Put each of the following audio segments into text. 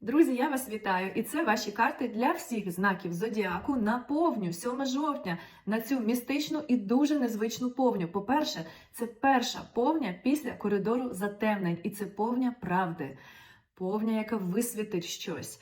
Друзі, я вас вітаю! І це ваші карти для всіх знаків зодіаку на повню 7 жовтня на цю містичну і дуже незвичну повню. По-перше, це перша повня після коридору затемнень, і це повня правди, повня, яка висвітить щось.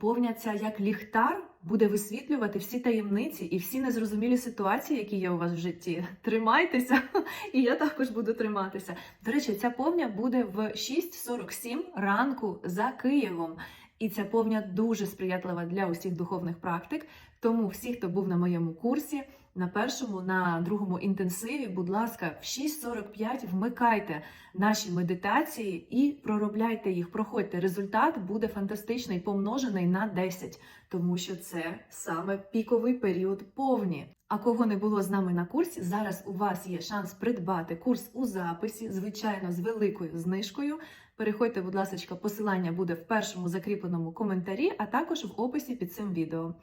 Повня ця як ліхтар буде висвітлювати всі таємниці і всі незрозумілі ситуації, які є у вас в житті. Тримайтеся, і я також буду триматися. До речі, ця повня буде в 6.47 ранку за Києвом. І ця повня дуже сприятлива для усіх духовних практик. Тому всі, хто був на моєму курсі, на першому, на другому інтенсиві, будь ласка, в 6.45 вмикайте наші медитації і проробляйте їх. Проходьте. Результат буде фантастичний, помножений на 10, тому що це саме піковий період повні. А кого не було з нами на курсі, зараз у вас є шанс придбати курс у записі, звичайно, з великою знижкою. Переходьте, будь ласка, посилання буде в першому закріпленому коментарі, а також в описі під цим відео.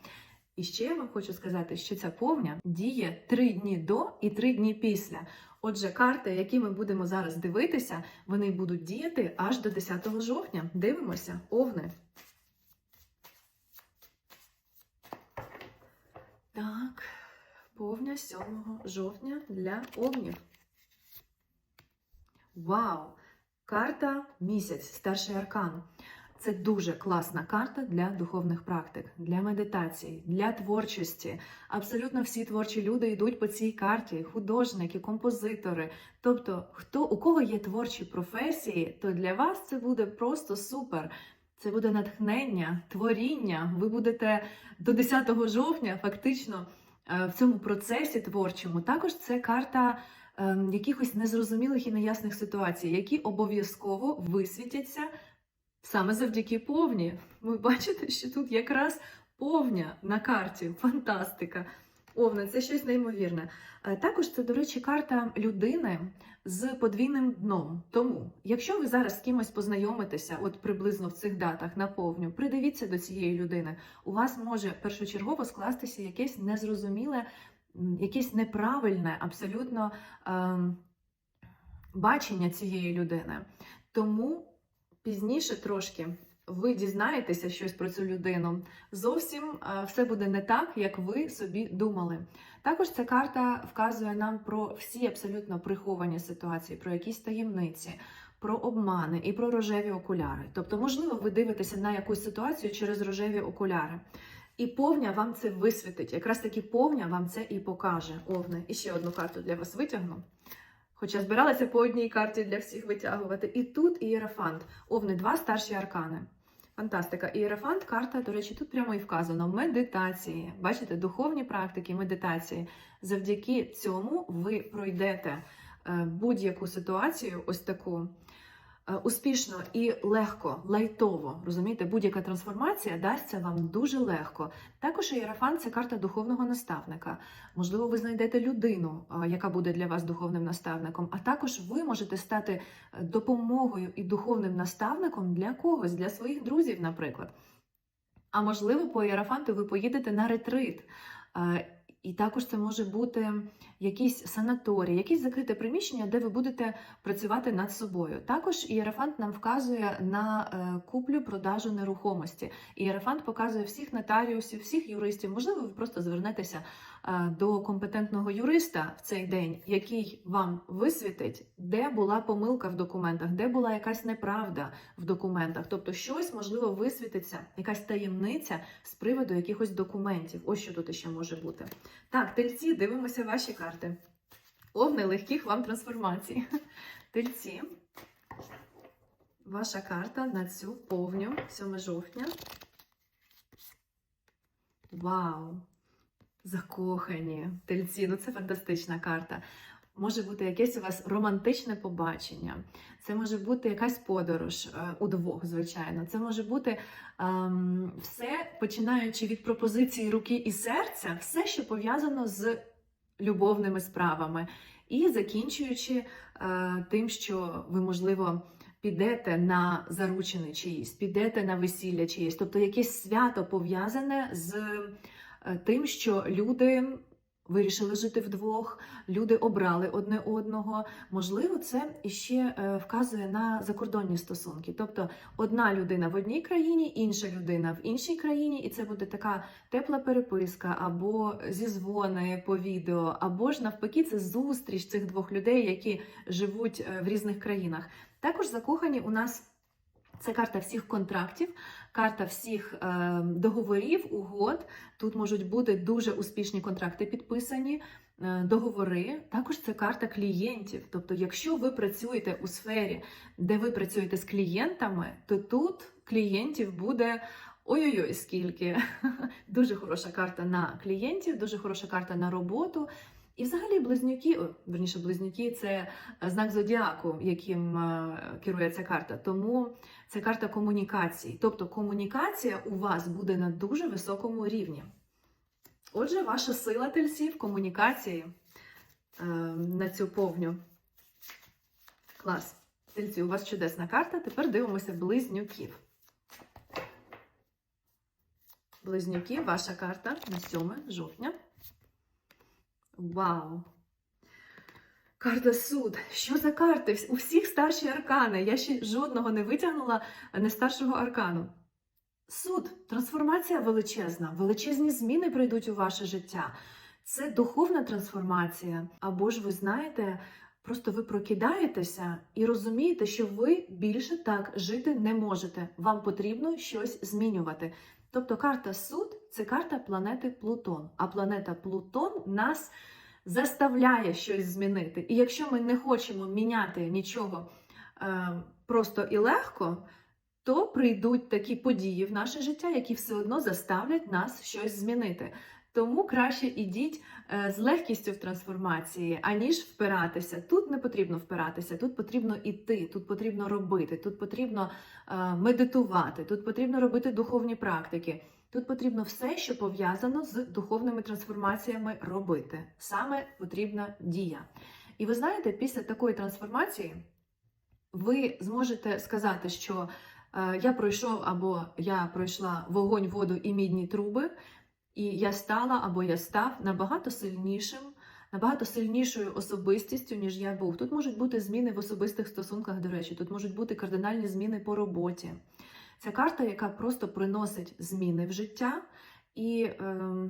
І ще я вам хочу сказати, що ця повня діє 3 дні до і 3 дні після. Отже, карти, які ми будемо зараз дивитися, вони будуть діяти аж до 10 жовтня. Дивимося, овни. Так, повня 7 жовтня для овнів. Вау! Карта місяць, старший аркан. Це дуже класна карта для духовних практик, для медитацій, для творчості. Абсолютно всі творчі люди йдуть по цій карті: художники, композитори. Тобто, хто у кого є творчі професії, то для вас це буде просто супер. Це буде натхнення, творіння. Ви будете до 10 жовтня фактично е, в цьому процесі творчому. Також це карта е, якихось незрозумілих і неясних ситуацій, які обов'язково висвітяться саме завдяки повні. Ви бачите, що тут якраз повня на карті. Фантастика! Овна, це щось неймовірне. Е, Також це, до речі, карта людини з подвійним дном. Тому, якщо ви зараз з кимось познайомитеся, от приблизно в цих датах на повню, придивіться до цієї людини. У вас може першочергово скластися якесь незрозуміле, якесь неправильне, абсолютно ем, бачення цієї людини. Тому пізніше трошки ви дізнаєтеся щось про цю людину. Зовсім е, все буде не так, як ви собі думали. Також ця карта вказує нам про всі абсолютно приховані ситуації, про якісь таємниці. Про обмани і про рожеві окуляри. Тобто, можливо, ви дивитеся на якусь ситуацію через рожеві окуляри. І повня вам це висвітить. Якраз таки повня вам це і покаже. Овни. І ще одну карту для вас витягну. Хоча збиралася по одній карті для всіх витягувати. І тут ієрофант. Овни, два старші аркани. Фантастика. Ієрофант, карта, до речі, тут прямо і вказано: медитації. Бачите, духовні практики, медитації. Завдяки цьому ви пройдете е, будь-яку ситуацію, ось таку. Е, Успішно і легко, лайтово, розумієте, будь-яка трансформація дасться вам дуже легко. Також ієрофант – це карта духовного наставника. Можливо, ви знайдете людину, яка буде для вас духовним наставником, а також ви можете стати е, допомогою і духовним наставником для когось, для своїх друзів, наприклад. А можливо, по іерофанту ви поїдете на ретрит. І також це може бути якийсь санаторій, якесь закрите приміщення, де ви будете працювати над собою. Також ієрафант нам вказує на е, куплю-продажу нерухомості. Ієрофант показує всіх нотаріусів, всіх юристів. Можливо, ви просто звернетеся до компетентного юриста в цей день, який вам висвітить, де була помилка в документах, де була якась неправда в документах. Тобто, щось можливо висвітиться, якась таємниця з приводу якихось документів. Ось що тут ще може бути. Так, тельці, дивимося ваші карти. Овни легких вам трансформацій. Тельці. Ваша карта на цю повню 7 жовтня. Вау! Закохані тельці. Ну це фантастична карта. Може бути якесь у вас романтичне побачення. Це може бути якась подорож е, удвох, звичайно. Це може бути ем, все, починаючи від пропозиції руки і серця, все, що пов'язано з любовними справами, і закінчуючи е, тим, що ви, можливо, підете на заручений чиїсь, підете на весілля чиїсь, тобто якесь свято пов'язане з тим, що люди вирішили жити вдвох, люди обрали одне одного. Можливо, це іще е, вказує на закордонні стосунки. Тобто одна людина в одній країні, інша людина в іншій країні, і це буде така тепла переписка, або зізвони по відео, або ж навпаки, це зустріч цих двох людей, які живуть е, в різних країнах. Також закохані у нас. Це карта всіх контрактів, карта всіх е, договорів, угод. Тут можуть бути дуже успішні контракти підписані, е, договори. Також це карта клієнтів. Тобто, якщо ви працюєте у сфері, де ви працюєте з клієнтами, то тут клієнтів буде ой-ой-ой, скільки. Дуже хороша карта на клієнтів, дуже хороша карта на роботу. І взагалі близнюки, верніше, близнюки це е, знак зодіаку, яким е, керує ця карта. Тому це карта комунікацій. Тобто комунікація у вас буде на дуже високому рівні. Отже, ваша сила тельців комунікації е, на цю повню. Клас. Тельці, у вас чудесна карта. Тепер дивимося близнюків. Близнюки, ваша карта на 7 жовтня. Вау! Карта суд. Що за карти? У всіх старші аркани. Я ще жодного не витягнула не старшого аркану. Суд, трансформація величезна, величезні зміни прийдуть у ваше життя. Це духовна трансформація. Або ж ви знаєте, просто ви прокидаєтеся і розумієте, що ви більше так жити не можете. Вам потрібно щось змінювати. Тобто карта суд це карта планети Плутон. А планета Плутон нас заставляє щось змінити. І якщо ми не хочемо міняти нічого е, просто і легко, то прийдуть такі події в наше життя, які все одно заставлять нас щось змінити. Тому краще ідіть е, з легкістю в трансформації, аніж впиратися. Тут не потрібно впиратися, тут потрібно іти, тут потрібно робити, тут потрібно е, медитувати, тут потрібно робити духовні практики. Тут потрібно все, що пов'язано з духовними трансформаціями, робити. Саме потрібна дія. І ви знаєте, після такої трансформації ви зможете сказати, що е, я пройшов або я пройшла вогонь, воду і мідні труби, і я стала або я став набагато сильнішим, набагато сильнішою особистістю, ніж я був. Тут можуть бути зміни в особистих стосунках, до речі, тут можуть бути кардинальні зміни по роботі. Це карта, яка просто приносить зміни в життя, і е,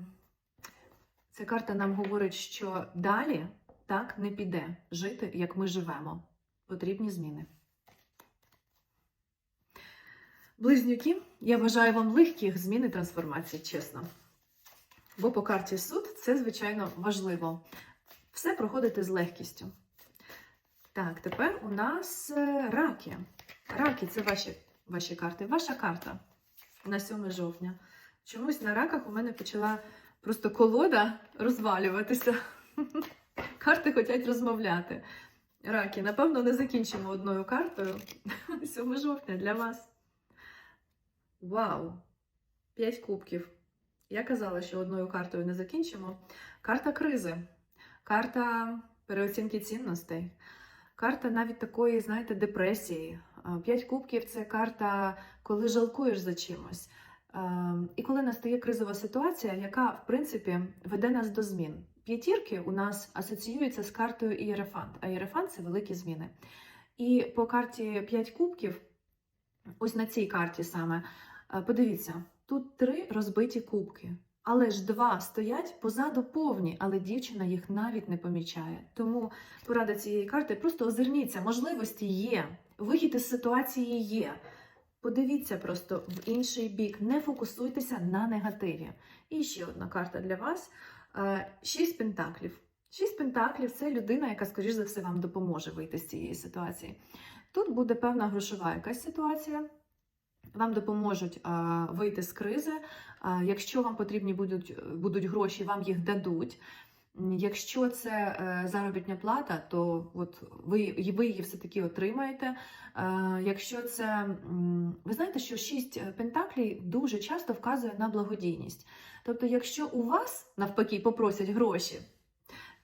ця карта нам говорить, що далі так не піде жити, як ми живемо. Потрібні зміни. Близнюки, я бажаю вам легких змін і трансформацій, чесно. Бо по карті суд це, звичайно, важливо. Все проходити з легкістю. Так, тепер у нас е, раки. Раки це ваші ваші карти. Ваша карта на 7 жовтня. Чомусь на раках у мене почала просто колода розвалюватися. Карти хочуть розмовляти. Раки, напевно, не закінчимо одною картою. 7 жовтня для вас. Вау! 5 кубків. Я казала, що одною картою не закінчимо. Карта кризи, карта переоцінки цінностей, карта навіть такої, знаєте, депресії. П'ять кубків це карта, коли жалкуєш за чимось. І коли настає кризова ситуація, яка, в принципі, веде нас до змін. П'ятірки у нас асоціюються з картою Ієрефант, а Ієрефант це великі зміни. І по карті 5 кубків, ось на цій карті саме, подивіться, тут три розбиті кубки. Але ж два стоять позаду повні, але дівчина їх навіть не помічає. Тому порада цієї карти просто озирніться, можливості є, вихід із ситуації є. Подивіться просто в інший бік, не фокусуйтеся на негативі. І ще одна карта для вас: Е, шість пентаклів. Шість пентаклів це людина, яка, скоріш за все, вам допоможе вийти з цієї ситуації. Тут буде певна грошова якась ситуація. Вам допоможуть а, вийти з кризи. А, якщо вам потрібні будуть, будуть гроші, вам їх дадуть. Якщо це е, заробітня плата, то от ви, ви її все-таки отримаєте. Е, якщо це, ви знаєте, що шість пентаклей дуже часто вказує на благодійність. Тобто, якщо у вас навпаки попросять гроші,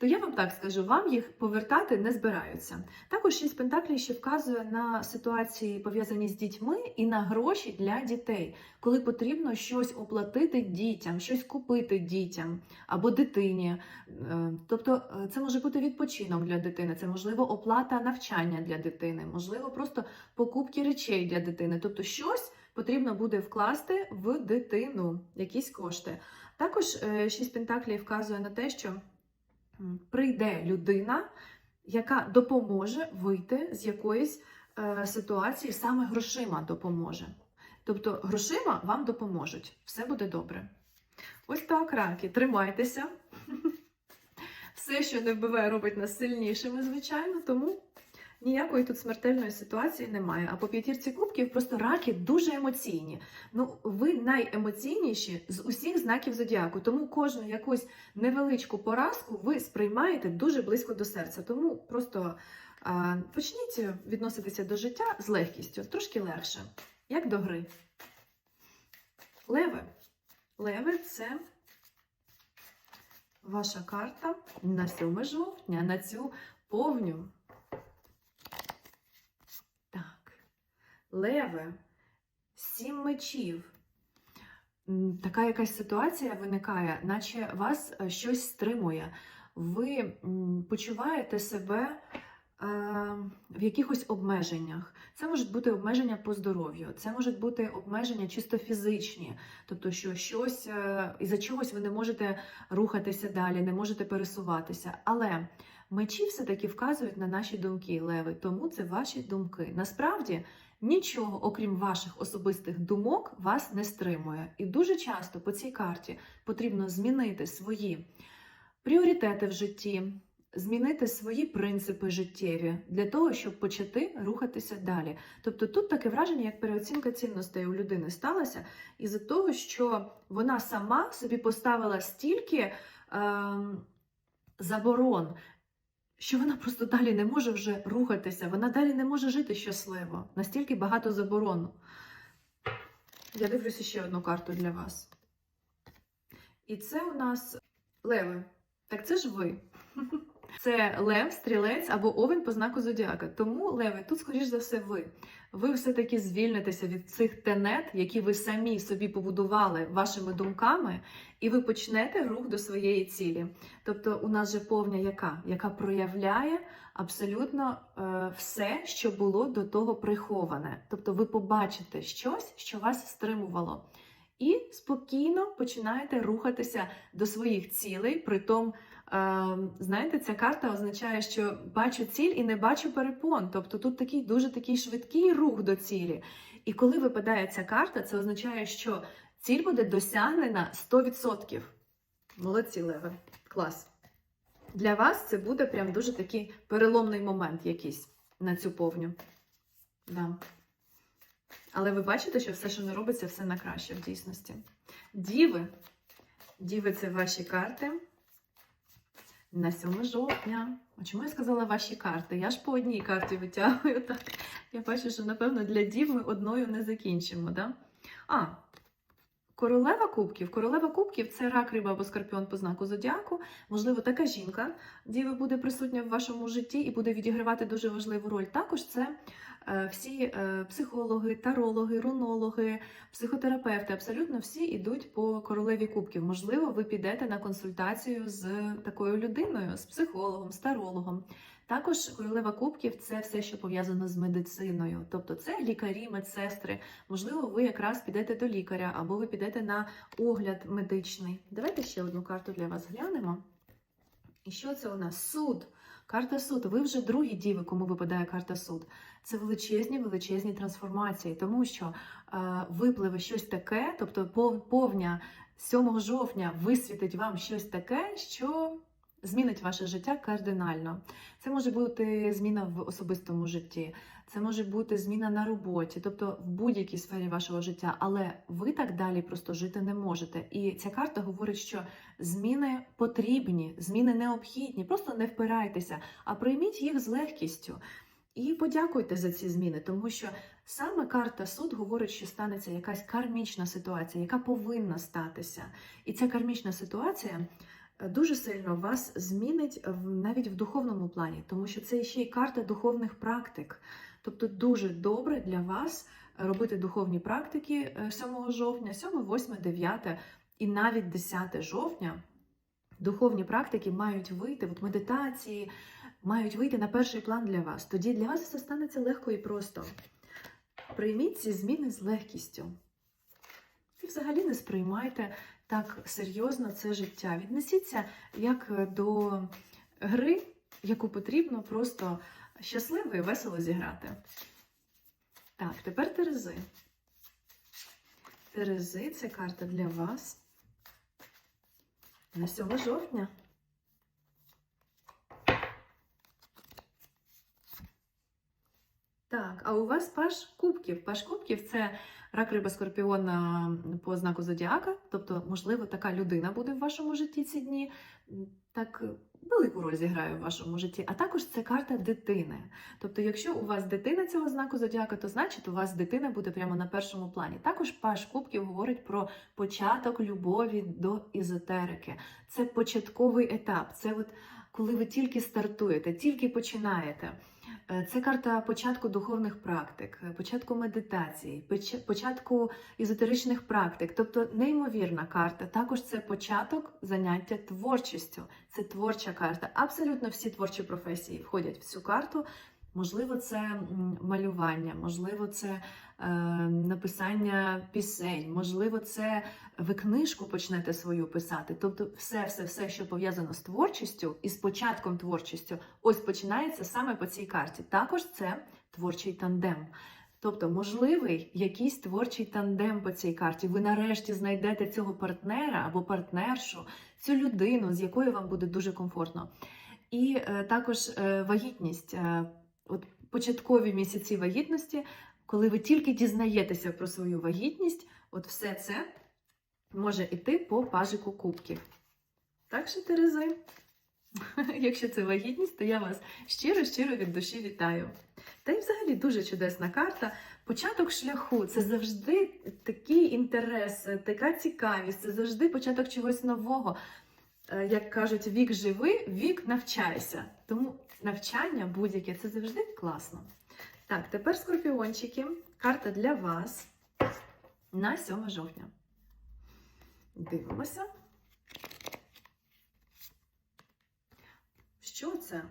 то я вам так скажу, вам їх повертати не збираються. Також шість пентаклів ще вказує на ситуації, пов'язані з дітьми, і на гроші для дітей, коли потрібно щось оплатити дітям, щось купити дітям або дитині. Е, Тобто, е, це може бути відпочинок для дитини, це можливо оплата навчання для дитини, можливо, просто покупки речей для дитини. Тобто, щось потрібно буде вкласти в дитину, якісь кошти. Також е, шість пентаклів вказує на те, що прийде людина, яка допоможе вийти з якоїсь е, ситуації, саме грошима допоможе. Тобто грошима вам допоможуть, все буде добре. Ось так, раки, тримайтеся. Все, що не вбиває, робить нас сильнішими, звичайно, тому ніякої тут смертельної ситуації немає. А по п'ятірці кубків просто раки дуже емоційні. Ну, ви найемоційніші з усіх знаків зодіаку, тому кожну якусь невеличку поразку ви сприймаєте дуже близько до серця. Тому просто а, почніть відноситися до життя з легкістю, трошки легше, як до гри. Леви. Леви це ваша карта на 7 жовтня, на цю повню. Так. Леви, сім мечів. Така якась ситуація виникає, наче вас е, щось стримує. Ви почуваєте себе е, в якихось обмеженнях. Це можуть бути обмеження по здоров'ю, це можуть бути обмеження чисто фізичні, тобто, що щось е, із-за чогось ви не можете рухатися далі, не можете пересуватися. Але мечі все-таки вказують на наші думки, леви, тому це ваші думки. Насправді нічого, окрім ваших особистих думок, вас не стримує. І дуже часто по цій карті потрібно змінити свої пріоритети в житті, змінити свої принципи життєві для того, щоб почати рухатися далі. Тобто тут таке враження, як переоцінка цінностей у людини сталася, із-за того, що вона сама собі поставила стільки е, заборон. Що вона просто далі не може вже рухатися, вона далі не може жити щасливо. Настільки багато заборону. Я дивлюся ще одну карту для вас. І це у нас леви. Так це ж ви. Це лев, стрілець або овен по знаку зодіака. Тому, леви, тут, скоріш за все, ви. Ви все-таки звільнитеся від цих тенет, які ви самі собі побудували вашими думками, і ви почнете рух до своєї цілі. Тобто, у нас же повня яка? Яка проявляє абсолютно е, все, що було до того приховане. Тобто, ви побачите щось, що вас стримувало. І спокійно починаєте рухатися до своїх цілей, притом Е, Знаєте, ця карта означає, що бачу ціль і не бачу перепон. Тобто тут такий дуже такий швидкий рух до цілі. І коли випадає ця карта, це означає, що ціль буде досягнена 100%. Молодці, Леве. Клас. Для вас це буде прям дуже такий переломний момент якийсь на цю повню. Да. Але ви бачите, що все, що не робиться, все на краще в дійсності. Діви. Діви це ваші карти на 7 жовтня. А чому я сказала ваші карти? Я ж по одній карті витягую. Так. Я бачу, що, напевно, для дів ми одною не закінчимо. Да? А, королева кубків. Королева кубків це рак, риба або скорпіон по знаку зодіаку. Можливо, така жінка, діви буде присутня в вашому житті і буде відігравати дуже важливу роль. Також це всі е, психологи, тарологи, рунологи, психотерапевти, абсолютно всі йдуть по королеві кубків. Можливо, ви підете на консультацію з такою людиною, з психологом, з тарологом. Також королева кубків це все, що пов'язано з медициною, тобто це лікарі, медсестри. Можливо, ви якраз підете до лікаря або ви підете на огляд медичний. Давайте ще одну карту для вас глянемо. І що це у нас? Суд. Карта суд. Ви вже другі діви, кому випадає карта суд. Це величезні, величезні трансформації, тому що е, випливе щось таке, тобто пов- повня 7 жовтня висвітить вам щось таке, що змінить ваше життя кардинально. Це може бути зміна в особистому житті, це може бути зміна на роботі, тобто в будь-якій сфері вашого життя, але ви так далі просто жити не можете. І ця карта говорить, що зміни потрібні, зміни необхідні. Просто не впирайтеся, а прийміть їх з легкістю. І подякуйте за ці зміни, тому що саме карта суд говорить, що станеться якась кармічна ситуація, яка повинна статися. І ця кармічна ситуація е, дуже сильно вас змінить навіть в духовному плані, тому що це ще й карта духовних практик. Тобто дуже добре для вас робити духовні практики е, 7 жовтня, 7, 8, 9 і навіть 10 жовтня. Духовні практики мають вийти, от медитації мають вийти на перший план для вас. Тоді для вас все станеться легко і просто. Прийміть ці зміни з легкістю. І взагалі не сприймайте так серйозно це життя. Віднесіться як до гри, яку потрібно просто щасливо і весело зіграти. Так, тепер Терези. Терези це карта для вас на 7 жовтня. Так, а у вас паш кубків. Паш кубків це рак риба скорпіона по знаку зодіака. Тобто, можливо, така людина буде в вашому житті ці дні. Так велику роль зіграє в вашому житті. А також це карта дитини. Тобто, якщо у вас дитина цього знаку зодіака, то значить у вас дитина буде прямо на першому плані. Також паш кубків говорить про початок любові до езотерики. Це початковий етап. Це от коли ви тільки стартуєте, тільки починаєте. Е, Це карта початку духовних практик, е, початку медитації, початку езотеричних практик, тобто неймовірна карта. Також це початок заняття творчістю. Це творча карта. Абсолютно всі творчі професії входять в цю карту. Можливо, це малювання, можливо, це е, написання пісень, можливо, це ви книжку почнете свою писати. Тобто, все, все, все, що пов'язано з творчістю і з початком творчістю, ось починається саме по цій карті. Також це творчий тандем. Тобто, можливий якийсь творчий тандем по цій карті. Ви нарешті знайдете цього партнера або партнершу, цю людину, з якою вам буде дуже комфортно. І е, також е, вагітність, е, от початкові місяці вагітності, коли ви тільки дізнаєтеся про свою вагітність, от все це може йти по пажику кубків. Так що, Терези, якщо це вагітність, то я вас щиро-щиро від душі вітаю. Та й взагалі дуже чудесна карта. Початок шляху це завжди такий інтерес, така цікавість, це завжди початок чогось нового. Е, Як кажуть, вік живи, вік навчайся. Тому навчання будь-яке це завжди класно. Так, тепер скорпіончики. Карта для вас на 7 жовтня. Дивимося. Що це?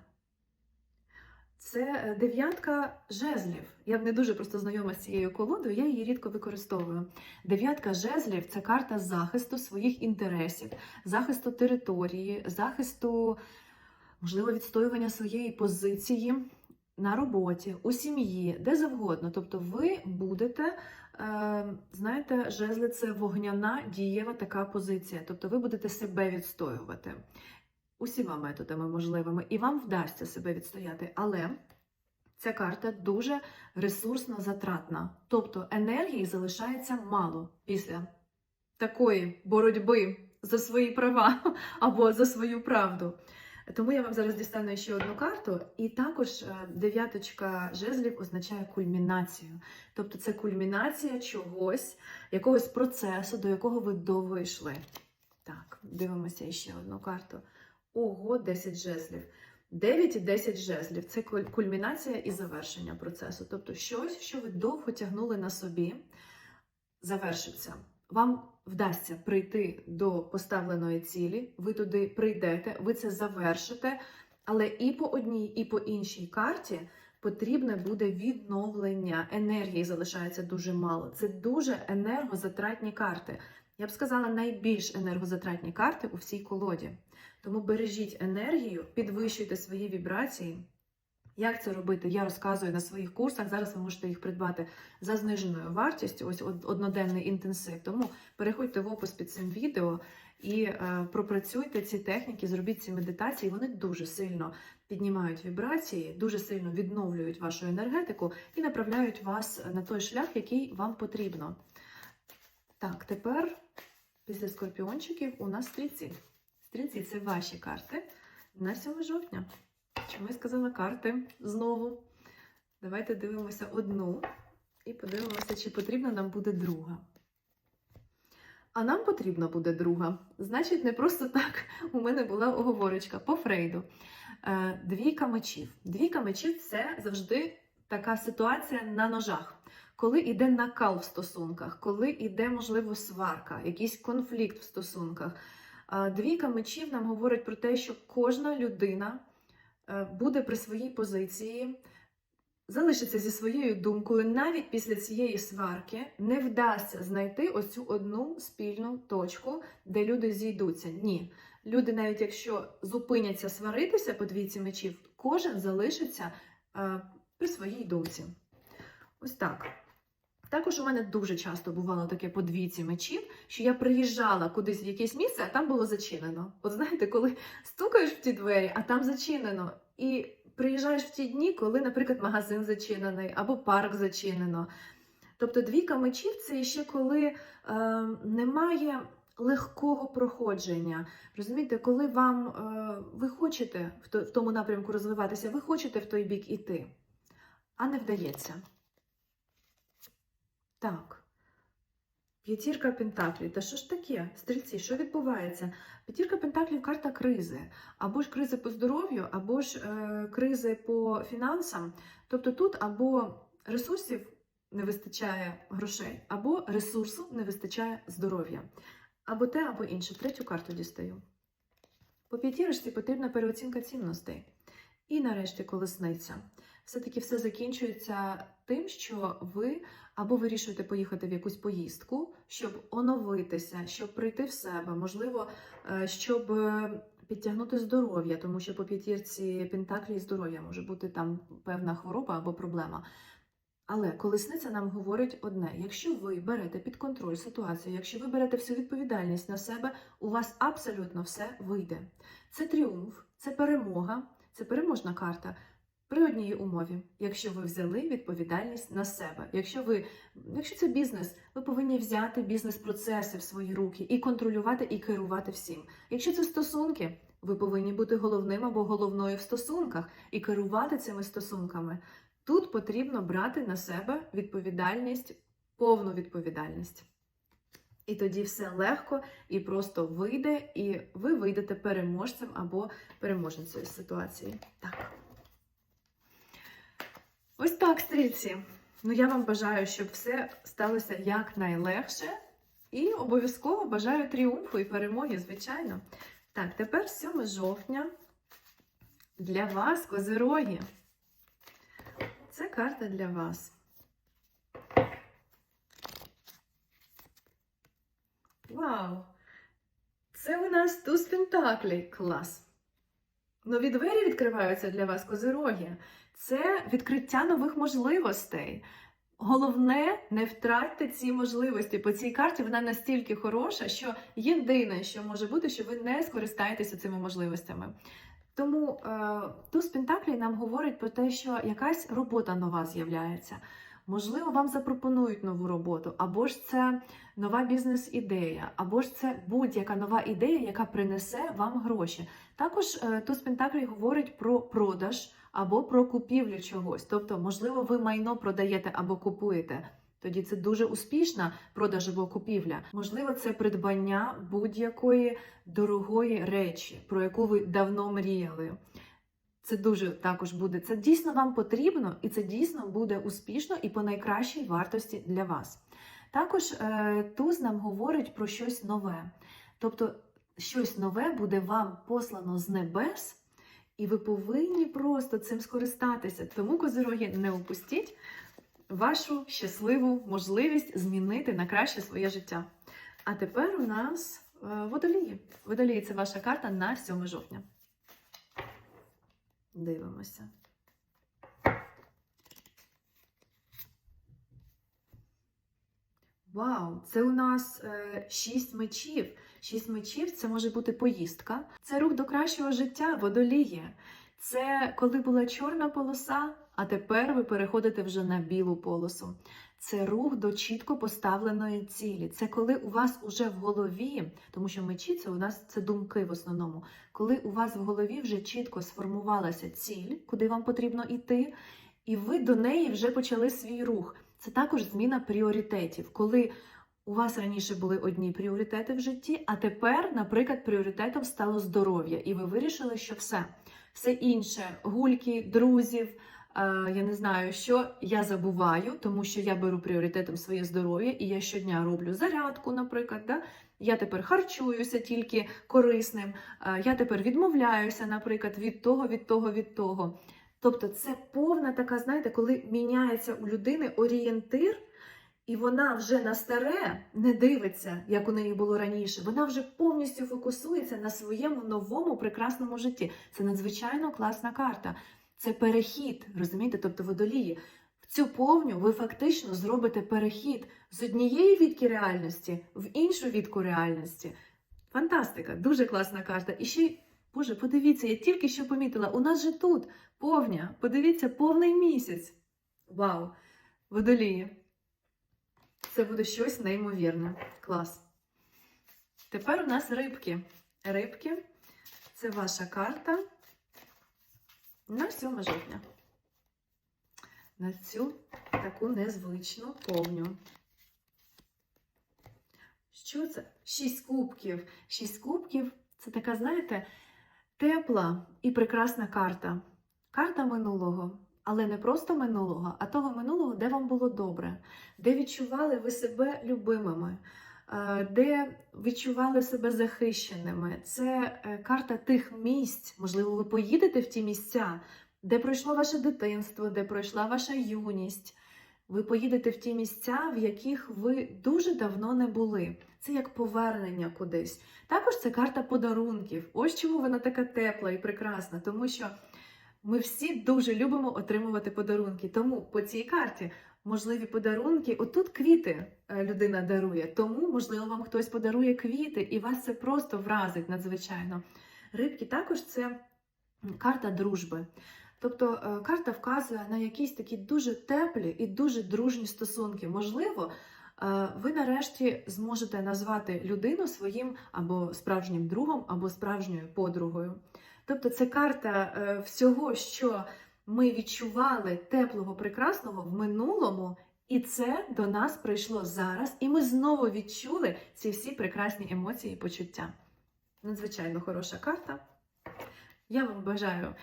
Це е, дев'ятка жезлів. Я не дуже просто знайома з цією колодою, я її рідко використовую. Дев'ятка жезлів це карта захисту своїх інтересів, захисту території, захисту, можливо, відстоювання своєї позиції на роботі, у сім'ї, де завгодно. Тобто ви будете, е, знаєте, жезли це вогняна дієва така позиція. Тобто ви будете себе відстоювати усіма методами можливими, і вам вдасться себе відстояти. Але ця карта дуже ресурсно затратна. Тобто енергії залишається мало після такої боротьби за свої права або за свою правду. Тому я вам зараз дістану ще одну карту, і також е, дев'яточка жезлів означає кульмінацію. Тобто це кульмінація чогось, якогось процесу, до якого ви довго йшли. Так, дивимося ще одну карту. Ого, 10 жезлів. 9 і 10 жезлів це кульмінація і завершення процесу. Тобто щось, що ви довго тягнули на собі, завершиться. Вам вдасться прийти до поставленої цілі, ви туди прийдете, ви це завершите, але і по одній, і по іншій карті потрібне буде відновлення. Енергії залишається дуже мало. Це дуже енергозатратні карти. Я б сказала, найбільш енергозатратні карти у всій колоді. Тому бережіть енергію, підвищуйте свої вібрації. Як це робити? Я розказую на своїх курсах. Зараз ви можете їх придбати за зниженою вартістю, ось одноденний інтенсив. Тому переходьте в опис під цим відео і е, пропрацюйте ці техніки, зробіть ці медитації. Вони дуже сильно піднімають вібрації, дуже сильно відновлюють вашу енергетику і направляють вас на той шлях, який вам потрібно. Так, тепер після скорпіончиків у нас стрільці. Стрільці це ваші карти на 7 жовтня. Чому я сказала карти знову? Давайте дивимося одну і подивимося, чи потрібна нам буде друга. А нам потрібна буде друга. Значить, не просто так у мене була оговорочка по Фрейду. Е, Двійка мечів. Двійка мечів це завжди така ситуація на ножах. Коли йде накал в стосунках, коли йде, можливо, сварка, якийсь конфлікт в стосунках. Е, Двійка мечів нам говорить про те, що кожна людина буде при своїй позиції, залишиться зі своєю думкою, навіть після цієї сварки не вдасться знайти оцю одну спільну точку, де люди зійдуться. Ні. Люди, навіть якщо зупиняться сваритися по двійці мечів, кожен залишиться е, при своїй думці. Ось так. Також у мене дуже часто бувало таке по двійці мечів, що я приїжджала кудись в якесь місце, а там було зачинено. От знаєте, коли стукаєш в ті двері, а там зачинено. І приїжджаєш в ті дні, коли, наприклад, магазин зачинений або парк зачинено. Тобто двійка мечів це ще коли е, немає легкого проходження. Розумієте, коли вам е, ви хочете в, то, в тому напрямку розвиватися, ви хочете в той бік іти, а не вдається. Так. П'ятірка Пентаклів. Та що ж таке? Стрільці, що відбувається? П'ятірка Пентаклів карта кризи. Або ж кризи по здоров'ю, або ж е, кризи по фінансам. Тобто тут або ресурсів не вистачає грошей, або ресурсу не вистачає здоров'я. Або те, або інше. Третю карту дістаю. По п'ятірочці потрібна переоцінка цінностей. І нарешті колесниця. Все-таки все закінчується тим, що ви або вирішуєте поїхати в якусь поїздку, щоб оновитися, щоб прийти в себе, можливо, е, щоб е, підтягнути здоров'я, тому що по п'ятірці Пентаклі здоров'я може бути там певна хвороба або проблема. Але колесниця нам говорить одне: якщо ви берете під контроль ситуацію, якщо ви берете всю відповідальність на себе, у вас абсолютно все вийде. Це тріумф, це перемога, це переможна карта. При одній умові, якщо ви взяли відповідальність на себе, якщо ви, якщо це бізнес, ви повинні взяти бізнес-процеси в свої руки і контролювати і керувати всім. Якщо це стосунки, ви повинні бути головним або головною в стосунках і керувати цими стосунками. Тут потрібно брати на себе відповідальність, повну відповідальність. І тоді все легко і просто вийде, і ви вийдете переможцем або переможницею ситуації. Так. Ось так, стрільці. Ну, я вам бажаю, щоб все сталося якнайлегше. І обов'язково бажаю тріумфу і перемоги, звичайно. Так, тепер 7 жовтня для вас, козироги. Це карта для вас. Вау! Це у нас туз Пентаклі. Клас! Нові двері відкриваються для вас, козироги. Це відкриття нових можливостей. Головне, не втратьте ці можливості. По цій карті вона настільки хороша, що єдине, що може бути, що ви не скористаєтеся цими можливостями. Тому е, туз Пентаклі нам говорить про те, що якась робота нова з'являється. Можливо, вам запропонують нову роботу, або ж це нова бізнес-ідея, або ж це будь-яка нова ідея, яка принесе вам гроші. Також е, туз Пентаклі говорить про продаж або про купівлю чогось. Тобто, можливо, ви майно продаєте або купуєте. Тоді це дуже успішна продаж або купівля. Можливо, це придбання будь-якої дорогої речі, про яку ви давно мріяли. Це дуже також буде. Це дійсно вам потрібно, і це дійсно буде успішно і по найкращій вартості для вас. Також е, туз нам говорить про щось нове. Тобто, щось нове буде вам послано з небес, і ви повинні просто цим скористатися. Тому, козироги, не упустіть вашу щасливу можливість змінити на краще своє життя. А тепер у нас е, водолії. Водолії це ваша карта на 7 жовтня. Дивимося. Вау, це у нас е, шість мечів. Шість мечів це може бути поїздка. Це рух до кращого життя, водолії. Це коли була чорна полоса, а тепер ви переходите вже на білу полосу. Це рух до чітко поставленої цілі. Це коли у вас уже в голові, тому що мечі це у нас це думки в основному. Коли у вас в голові вже чітко сформувалася ціль, куди вам потрібно йти, і ви до неї вже почали свій рух. Це також зміна пріоритетів, коли у вас раніше були одні пріоритети в житті, а тепер, наприклад, пріоритетом стало здоров'я, і ви вирішили, що все, все інше, гульки, друзів, е, я не знаю, що я забуваю, тому що я беру пріоритетом своє здоров'я, і я щодня роблю зарядку, наприклад. Да? Я тепер харчуюся тільки корисним, е, я тепер відмовляюся, наприклад, від того, від того, від того. Тобто, це повна така, знаєте, коли міняється у людини орієнтир. І вона вже на старе не дивиться, як у неї було раніше. Вона вже повністю фокусується на своєму новому прекрасному житті. Це надзвичайно класна карта. Це перехід, розумієте? Тобто водолії. В цю повню ви фактично зробите перехід з однієї відки реальності в іншу відку реальності. Фантастика, дуже класна карта. І ще, Боже, подивіться, я тільки що помітила, у нас же тут повня. Подивіться, повний місяць. Вау! Водолії. Це буде щось неймовірне. Клас. Тепер у нас рибки. Рибки це ваша карта на 7 жовтня. На цю таку незвичну повню. Що це? Шість кубків. Шість кубків це така, знаєте, тепла і прекрасна карта. Карта минулого. Але не просто минулого, а того минулого, де вам було добре, де відчували ви себе любимими, е, де відчували себе захищеними. Це е, карта тих місць, можливо, ви поїдете в ті місця, де пройшло ваше дитинство, де пройшла ваша юність. Ви поїдете в ті місця, в яких ви дуже давно не були. Це як повернення кудись. Також це карта подарунків. Ось чому вона така тепла і прекрасна, тому що. Ми всі дуже любимо отримувати подарунки. Тому по цій карті можливі подарунки. Отут квіти е, людина дарує, тому, можливо, вам хтось подарує квіти, і вас це просто вразить надзвичайно. Рибки також це карта дружби. Тобто е, карта вказує на якісь такі дуже теплі і дуже дружні стосунки. Можливо, е, ви нарешті зможете назвати людину своїм або справжнім другом, або справжньою подругою. Тобто це карта е, всього, що ми відчували теплого, прекрасного в минулому, і це до нас прийшло зараз, і ми знову відчули ці всі прекрасні емоції і почуття. Надзвичайно хороша карта. Я вам бажаю,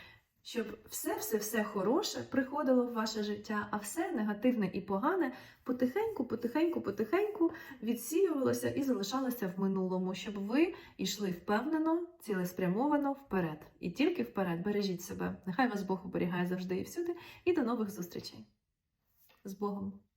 щоб все-все-все хороше приходило в ваше життя, а все негативне і погане потихеньку, потихеньку, потихеньку відсіювалося і залишалося в минулому, щоб ви йшли впевнено, цілеспрямовано вперед. І тільки вперед бережіть себе. Нехай вас Бог оберігає завжди і всюди. І до нових зустрічей. З Богом!